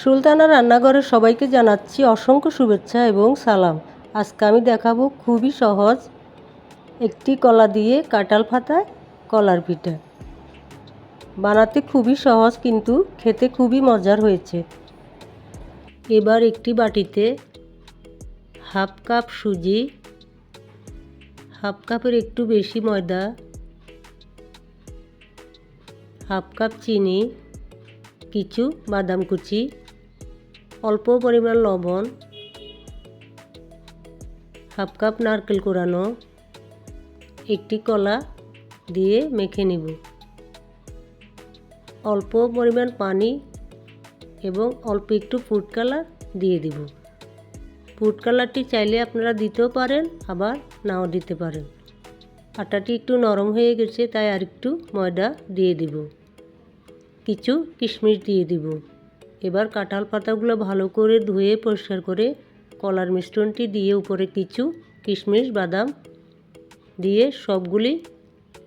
সুলতানা রান্নাঘরে সবাইকে জানাচ্ছি অসংখ্য শুভেচ্ছা এবং সালাম। আজকে আমি দেখাবো খুবই সহজ একটি কলা দিয়ে কাঁঠাল ফাতায় কলার পিঠা। বানাতে খুবই সহজ কিন্তু খেতে খুবই মজার হয়েছে। এবার একটি বাটিতে হাফ কাপ সুজি, হাফ কাপের একটু বেশি ময়দা, হাফ কাপ চিনি, কিছু বাদাম কুচি অল্প পরিমাণ লবণ, হাফ কাপ নারকেল কোরানো একটি কলা দিয়ে মেখে নিব। অল্প পরিমাণ পানি এবং অল্প একটু ফুড কালার দিয়ে দিব। ফুড কালারটি চাইলে আপনারা দিতেও পারেন, আবার নাও দিতে পারেন। আটাটি একটু নরম হয়ে গেছে, তাই আর একটু ময়দা দিয়ে দিব। কিছু কিশমিশ দিয়ে দিব। এবার কাঁঠাল পাতাগুলো ভালো করে ধুয়ে পরিষ্কার করে কলার মিশ্রণটি দিয়ে উপরে কিছু কিশমিশ, বাদাম দিয়ে সবগুলি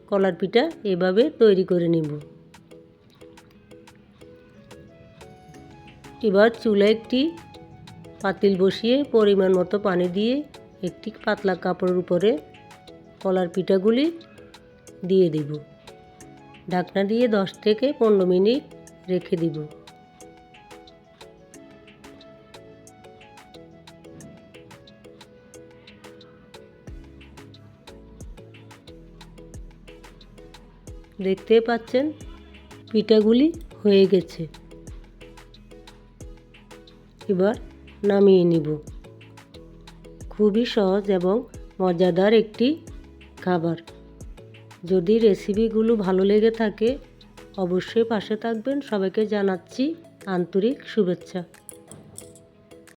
কলার পিঠা এভাবে তৈরি করে নেব। এবার চুলা একটি পাতিল বসিয়ে পরিমাণ মতো পানি দিয়ে একটি পাতলা কাপড়ের উপরে কলার পিঠাগুলি দিয়ে দেব। ঢাকনা দিয়ে দশ থেকে পনেরো মিনিট রেখে দিব। দেখতে পাচ্ছেন, পিঠাগুলি হয়ে গেছে। এবার নামিয়ে নিব। খুবই সহজ এবং মজাদার একটি খাবার। যদি রেসিপিগুলো ভালো লেগে থাকে, অবশ্যই পাশে থাকবেন। সবাইকে জানাচ্ছি আন্তরিক শুভেচ্ছা।